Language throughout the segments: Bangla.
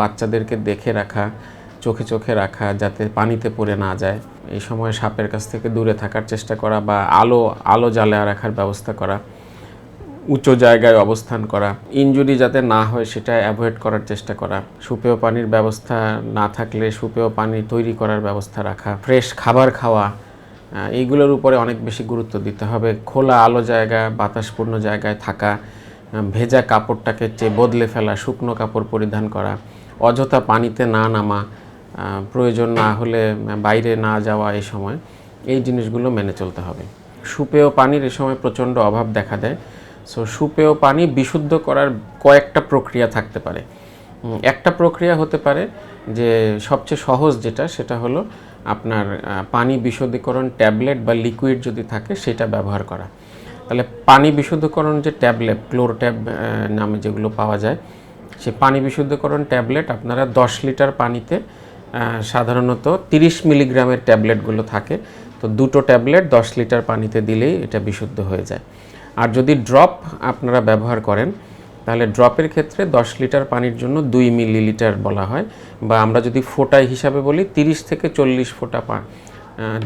বাচ্চাদেরকে দেখে রাখা, চোখে চোখে রাখা যাতে পানিতে পড়ে না যায়। এই সময় সাপের কাছ থেকে দূরে থাকার চেষ্টা করা বা আলো আলো জ্বালিয়ে রাখার ব্যবস্থা করা, উঁচু জায়গায় অবস্থান করা, ইনজুরি যাতে না হয় সেটা অ্যাভয়েড করার চেষ্টা করা, সুপেয় পানির ব্যবস্থা না থাকলে সুপেয় পানি তৈরি করার ব্যবস্থা রাখা, ফ্রেশ খাবার খাওয়া এইগুলোর উপরে অনেক বেশি গুরুত্ব দিতে হবে। খোলা আলো জায়গা, বাতাসপূর্ণ জায়গায় থাকা ভেজা কাপড়টাকে চেয়ে বদলে ফেলা, শুকনো কাপড় পরিধান করা অযথা পানিতে না নামা প্রয়োজন না হলে বাইরে না যাওয়া এই সময়, এই জিনিসগুলো মেনে চলতে হবে। সুপেয় পানির এ সময় প্রচণ্ড অভাব দেখা দেয়। সো সুপেয় পানি বিশুদ্ধ করার কয়েকটা প্রক্রিয়া থাকতে পারে। একটা প্রক্রিয়া হতে পারে যে সবচেয়ে সহজ যেটা, সেটা হলো আপনার পানি বিশুদ্ধীকরণ ট্যাবলেট বা লিকুইড যদি থাকে, সেটা ব্যবহার করা। তাহলে পানি বিশুদ্ধকরণ যে ট্যাবলেট, ক্লোরোট্যাব নামে যেগুলো পাওয়া যায় সে পানি বিশুদ্ধকরণ ট্যাবলেট, আপনারা দশ লিটার পানিতে সাধারণত তিরিশ মিলিগ্রামের ট্যাবলেটগুলো থাকে। তো দুটো ট্যাবলেট দশ লিটার পানিতে দিলেই এটা বিশুদ্ধ হয়ে যায়। আর যদি ড্রপ আপনারা ব্যবহার করেন, তাহলে ড্রপের ক্ষেত্রে দশ লিটার পানির জন্য দুই মিলিলিটার বলা হয়। বা আমরা যদি ফোটাই হিসাবে বলি, তিরিশ থেকে চল্লিশ ফোঁটা পা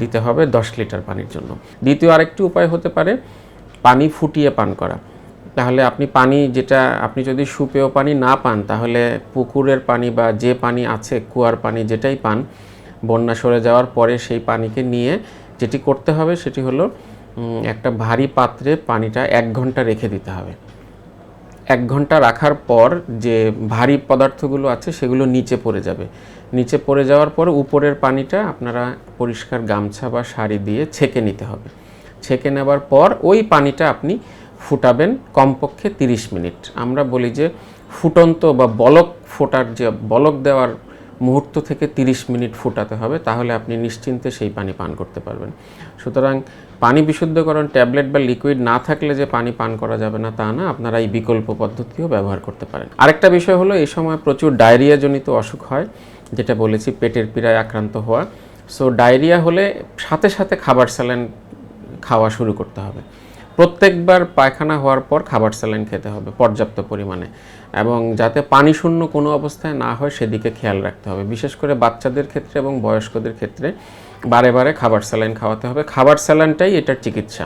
দিতে হবে দশ লিটার পানির জন্য। দ্বিতীয় আরেকটি উপায় হতে পারে, পানি ফুটিয়ে পান করা। তাহলে আপনি পানি যেটা, আপনি যদি সুপেয় পানি না পান, তাহলে পুকুরের পানি বা যে পানি আছে, কুয়ার পানি যেটাই পান, বন্যা সরে যাওয়ার পরে সেই পানিকে নিয়ে যেটি করতে হবে, সেটি হলো একটা ভারী পাত্রে পানিটা এক ঘণ্টা রেখে দিতে হবে। এক ঘণ্টা রাখার পর যে ভারী পদার্থগুলো আছে, সেগুলো নিচে পড়ে যাবে। নিচে পড়ে যাওয়ার পর উপরের পানিটা আপনারা পরিষ্কার গামছা বা শাড়ি দিয়ে ছেঁকে নিতে হবে। ছেঁকে নেবার পর ওই পানিটা আপনি ফুটাবেন কমপক্ষে 30 মিনিট। আমরা বলি যে ফুটন্ত বা বলক ফোটার যে, বলক দেওয়ার মুহূর্ত থেকে 30 মিনিট ফুটাতে হবে, তাহলে আপনি নিশ্চিন্তে সেই পানি পান করতে পারবেন। সুতরাং পানি বিশুদ্ধকরণ, ট্যাবলেট বা লিকুইড না থাকলে যে পানি পান করা যাবে না তা না, আপনারা এই বিকল্প পদ্ধতিও ব্যবহার করতে পারেন। আরেকটা বিষয় হলো, এই সময় প্রচুর ডায়রিয়াজনিত অসুখ হয়, যেটা বলেছি পেটের পীড়ায় আক্রান্ত হওয়া। সো ডায়রিয়া হলে সাথে সাথে খাবার স্যালাইন খাওয়া শুরু করতে হবে। প্রত্যেকবার পায়খানা হওয়ার পর খাবার স্যালাইন খেতে হবে পর্যাপ্ত পরিমাণে। এবং যাতে পানি শূন্য কোনো অবস্থায় না হয় সেদিকে খেয়াল রাখতে হবে। বিশেষ করে বাচ্চাদের ক্ষেত্রে এবং বয়স্কদের ক্ষেত্রে বারে বারে খাবার স্যালাইন খাওয়াতে হবে। খাবার স্যালাইনটাই এটার চিকিৎসা।